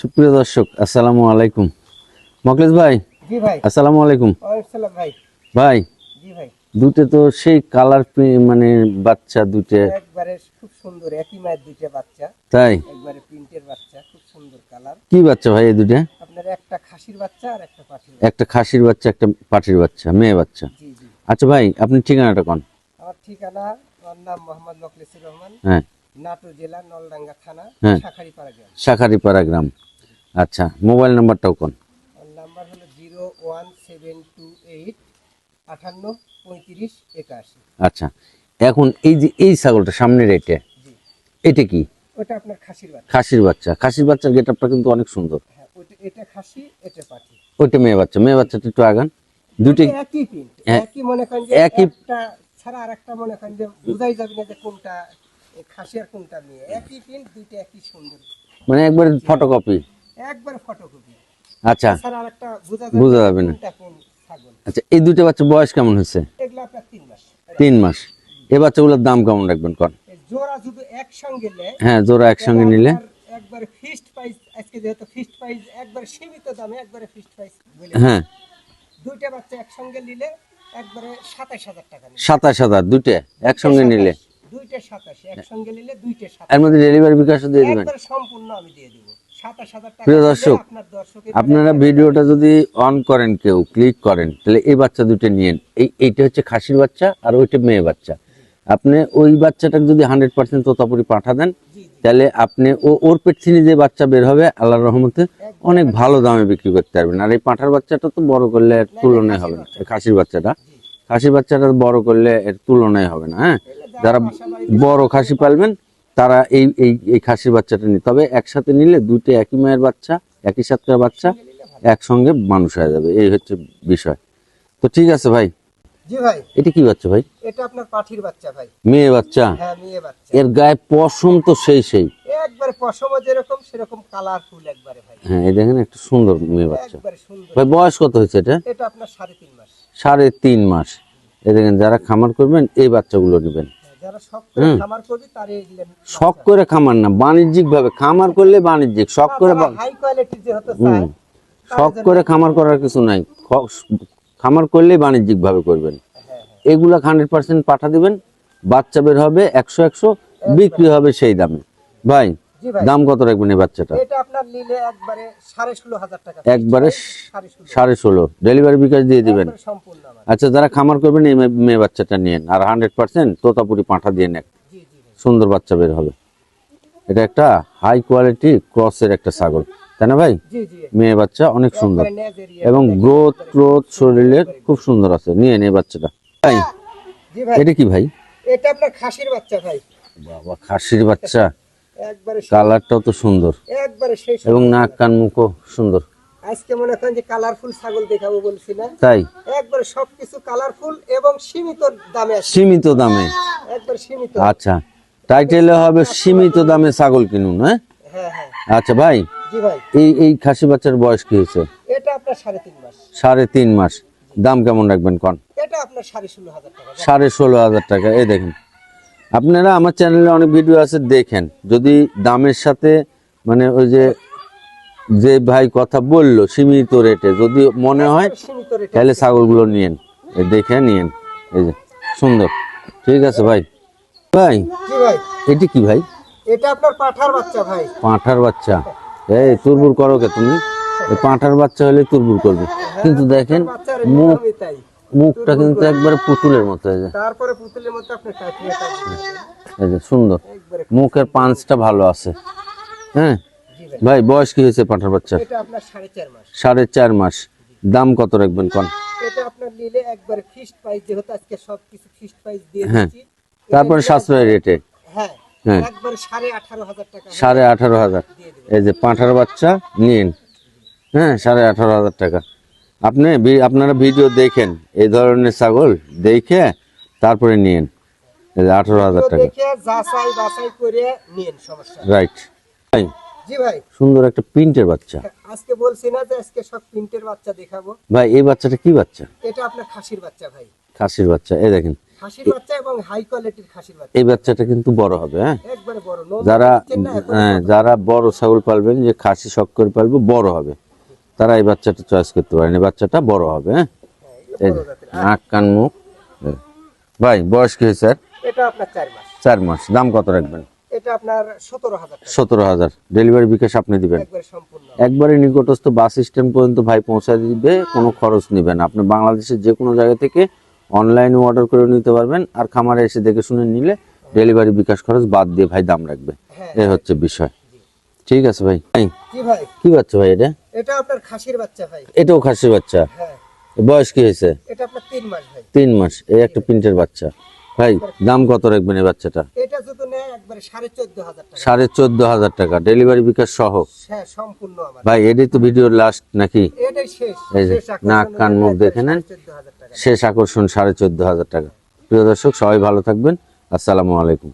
সুপ্রিয় দর্শক আসসালামু আলাইকুম। মকলেশ ভাই জি ভাই। আসসালামু আলাইকুম। ভাই। ভাই জি ভাই। দুটো তো সেই কালার মানে বাচ্চা দুটো একবারে খুব সুন্দর একই মায়ের দুইটা বাচ্চা। তাই? একবারে প্রিন্টের বাচ্চা খুব সুন্দর কালার কি বাচ্চা ভাই এই দুটো আপনার একটা খাসির বাচ্চা আর একটা পাঠির একটা খাসির বাচ্চা একটা পাটির বাচ্চা মেয়ে বাচ্চা। জি জি। আচ্ছা ভাই আপনি ঠিকানাটা কোন? আমার ঠিকানা আমার নাম মোহাম্মদ মকলেসুর রহমান। হ্যাঁ। নাটোর জেলা নলডাঙ্গা থানা হ্যাঁ। শাখারিপাড়া গ্রাম। শাখারিপাড়া গ্রাম। আচ্ছা মোবাইল নাম্বারটাও কোন? নাম্বার হলো zero one seven two eight পঁয়ত্রিশ একাশি। আচ্ছা এখন এই যে এই ছাগলটা সামনের এটা এটা কি? ওটা আপনার খাসির বাচ্চা। খাসির বাচ্চা। খাসির বাচ্চার গেটআপটা কিন্তু অনেক সুন্দর। হ্যাঁ ওটা এটা খাসি এটা ওইটা মেয়ে বাচ্চা। মেয়ে বাচ্চাটা একটু আগান। দুটি একই প্রিন্ট হ্যাঁ। একই মনে করেন যে একই- একটা ছাড়া আরেকটা মনে করেন যে বুঝাই যাবে না যে কোনটা খাসি আর কোনটা মেয়ে। একই প্রিন্ট দুইটা একই সুন্দর। মানে একবারে ফটোকপি একবার ফটোকপি আচ্ছা। বোঝা বোঝা যাবে না। আচ্ছা এই দুটো বাচ্চা বয়স কেমন আপনার তিন মাস। এই বাচ্চাগুলোর দাম কেমন রাখবেন কন? জোড়া যদি একসঙ্গে হ্যাঁ জোড়া একসঙ্গে নিলে। একবারে ফিক্সড প্রাইস আজকে যেহেতু ফিক্সড প্রাইস একবার সীমিত দামে একবারে ফিক্সড প্রাইস বলে। হ্যাঁ। দুইটা বাচ্চা একসঙ্গে নিলে একবারে সাতাশ হাজার টাকা সাতাশ হাজার দুইটা একসঙ্গে নিলে। দুইটা সাতাশ একসঙ্গে নিলে দুইটা সাতাশ। এর মধ্যে ডেলিভারি বিকাশও দিয়ে দেবেন। একবার সম্পূর্ণ আমি দিয়ে দেবো। সাতাশ হাজার টাকা প্রিয় দর্শক, আপনারা ভিডিওটা যদি অন করেন কেউ ক্লিক করেন তাহলে এই বাচ্চা দুটো নিয়েন। এই এইটা হচ্ছে খাসির বাচ্চা আর ওইটা মেয়ে বাচ্চা। আপনি ওই বাচ্চাটাকে যদি হান্ড্রেড পার্সেন্ট তোতাপুরি পাঠা দেন তাহলে আপনি ও ওর পেট থেকে যে বাচ্চা বের হবে আল্লাহর রহমতে অনেক ভালো দামে বিক্রি করতে পারবেন। আর এই পাঁঠার বাচ্চাটা তো বড় করলে এর তুলনায় হবে না। খাসির বাচ্চাটা। খাসির বাচ্চাটা বড় করলে এর তুলনায় হবে না হ্যাঁ? যারা বড় খাসি পালবেন তারা এই এই এই খাসির বাচ্চাটা নিয়ে তবে একসাথে নিলে দুটো একই মায়ের বাচ্চা একই সাথে বাচ্চা একসঙ্গে মানুষ হয়ে যাবে। এই হচ্ছে বিষয়। তো ঠিক আছে ভাই। জি ভাই। এটা কি বাচ্চা ভাই? এটা আপনার পাঠির বাচ্চা ভাই। মেয়ে বাচ্চা? হ্যাঁ মেয়ে বাচ্চা। এর গায়ে পশম তো সেই সেই। একবারে পশম যেরকম সেরকম কালারফুল একবারে ভাই। হ্যাঁ এই দেখেন একটা সুন্দর মেয়ে বাচ্চা। একবারে সুন্দর। ভাই বয়স কত হয়েছে এটা? এটা আপনার সাড়ে তিন মাস। সাড়ে তিন মাস। এই দেখেন যারা খামার করবেন এই বাচ্চাগুলো নেবেন। হ্যাঁ, শখ করে খামার না বাণিজ্যিক ভাবে খামার করলে বাণিজ্যিক শখ করে শখ করে খামার করার কিছু নাই। খামার করলে বাণিজ্যিক ভাবে করবেন। হ্যাঁ এগুলা হান্ড্রেড পার্সেন্ট পাঠা দিবেন। বাচ্চা বের হবে একশো একশো বিক্রি হবে সেই দামে। ভাই দাম কত রাখবেন এই বাচ্চাটা? এটা আপনার নিলে একবারে সাড়ে ষোলো হাজার টাকা একবারে সাড়ে ষোলো। সাড়ে ষোলো। ডেলিভারি বিকাশ দিয়ে দিবেন। সম্পূর্ণ আচ্ছা যারা খামার করবেন এই মেয়ে বাচ্চাটা নিয়েন। আর হান্ড্রেড পার্সেন্ট তোতাপুরি পাঠা দিয়ে নেন। জি জি সুন্দর বাচ্চা বের হবে। এটা একটা হাই কোয়ালিটি ক্রসের একটা ছাগল। তাই না ভাই? জি জি। মেয়ে বাচ্চা অনেক সুন্দর। এবং গ্রোথ গ্রোথ শরীরের খুব সুন্দর আছে। নিয়ে নে বাচ্চাটা। ভাই জি ভাই। এটা কি ভাই? এটা আপনার খাসির বাচ্চা ভাই। বাবা খাসির বাচ্চা। কালারটাও তো সুন্দর। একবারে সেই এবং নাক কান মুখও সুন্দর। আজকে মনে করেন যে কালারফুল ছাগল দেখাবো বলছি না? তাই? একবারে সবকিছু কালারফুল এবং সীমিত দামে সীমিত দামে। একবার সীমিত। আচ্ছা টাইটেলে হবে সীমিত দামে ছাগল কিনুন হ্যাঁ? হ্যাঁ হ্যাঁ। আচ্ছা ভাই জি ভাই। এই এই খাসি বাচ্চার বয়স কি হয়েছে? এটা আপনার সাড়ে তিন মাস। সাড়ে তিন মাস। দাম কেমন রাখবেন কন? এটা আপনার সাড়ে ষোলো হাজার টাকা। সাড়ে ষোলো হাজার টাকা। এই দেখেন আপনারা আমার চ্যানেলে অনেক ভিডিও আছে দেখেন। যদি দামের সাথে মানে ওই যে যে ভাই কথা বলল সীমিত রেটে যদি মনে হয় তাহলে ছাগলগুলো নিয়েন। দেখে নিয়েন। এই যে সুন্দর। ঠিক আছে ভাই। ভাই এটি কি ভাই? এটা আপনার পাঠার বাচ্চা ভাই। পাঁঠার বাচ্চা। এই তুরবুর করো কে তুমি? এই পাঁঠার বাচ্চা হলে তুরবুর করবে। কিন্তু দেখেন মুখ মুখটা কিন্তু একবারে পুতুলের মতো এই যে। তারপরে পুতুলের মধ্যে আপনি কাটিয়ে এই যে সুন্দর। মুখের পাঁচটা ভালো আছে। হ্যাঁ? ভাই। বয়স কি হয়েছে পাঁঠার বাচ্চা এটা আপনার সাড়ে চার মাস। সাড়ে চার মাস। দাম কত রাখবেন কন? এটা আপনার নিলে একবারে ফিক্সড প্রাইস যেহেতু আজকে সবকিছু ফিক্সড প্রাইস দিয়ে হ্যাঁ। দিচ্ছি। তারপরে সাশ্রয় রেটে? হ্যাঁ। হ্যাঁ। একবারে সাড়ে আঠারো হাজার টাকা সাড়ে আঠারো হাজার। দিয়ে দেবো এই যে পাঁঠার বাচ্চা নিন। হ্যাঁ সাড়ে আঠারো হাজার টাকা। আপনি আপনারা ভিডিও দেখেন এই ধরনের ছাগল দেখে তারপরে নিন এই আঠারো হাজার টাকা। রাইট জি ভাই। সুন্দর একটা প্রিন্টের বাচ্চা। আজকে বলছি না যে আজকে সব প্রিন্টের বাচ্চা দেখাবো। ভাই এই বাচ্চাটা কি বাচ্চা? এটা আপনার খাসির বাচ্চা ভাই। খাসির বাচ্চা। এই দেখেন। খাসির বাচ্চা এবং হাই কোয়ালিটির খাসির বাচ্চা। এই বাচ্চাটা কিন্তু বড় হবে হ্যাঁ? একবারে বড়। যারা হ্যাঁ। যারা বড় ছাগল পালবেন যে খাসি শখ করে পালবে বড় হবে। তারা এই বাচ্চাটা চয়েস করতে পারেন। এই বাচ্চাটা বড় হবে হ্যাঁ? হ্যাঁ, নাক কান মুখ ভাই বয়স কি স্যার এটা আপনার চার মাস। দাম কত রাখবেন? এটা আপনার ডেলিভারি বিকাশ আপনি দিবেন? একবারে সম্পূর্ণ। একবারে নিকটস্থ বাস স্ট্যান্ড পর্যন্ত ভাই পৌঁছে দিবে কোনো খরচ নেবেন আপনি বাংলাদেশের যে কোনো জায়গা থেকে অনলাইনে অর্ডার করে নিতে পারবেন আর খামারে এসে দেখে শুনে নিলে ডেলিভারি বিকাশ খরচ বাদ দিয়ে ভাই দাম রাখবে। হ্যাঁ। এই হচ্ছে বিষয়। ঠিক আছে ভাই ভাই, কি ভাই? কি বাচ্চা ভাই এটা? এটা আপনার খাসির বাচ্চা ভাই। এটাও খাসি বাচ্চা? হ্যাঁ। বয়স কি হয়েছে? এটা আপনার তিন মাস ভাই। তিন মাস। এই একটা প্রিন্টের বাচ্চা। ভাই দাম কত রাখবেন এই বাচ্চাটা? এটা যদি নেয় একবারে সাড়ে চোদ্দ হাজার টাকা। টাকা। ডেলিভারি বিকাশ সহ? হ্যাঁ সম্পূর্ণ আমার ভাই এটাই তো ভিডিওর লাস্ট নাকি? এটাই শেষ। নাক, কান, মুখ দেখে নেন। শেষ আকর্ষণ সাড়ে চোদ্দ হাজার টাকা। প্রিয় দর্শক সবাই ভালো থাকবেন। আসসালামু আলাইকুম।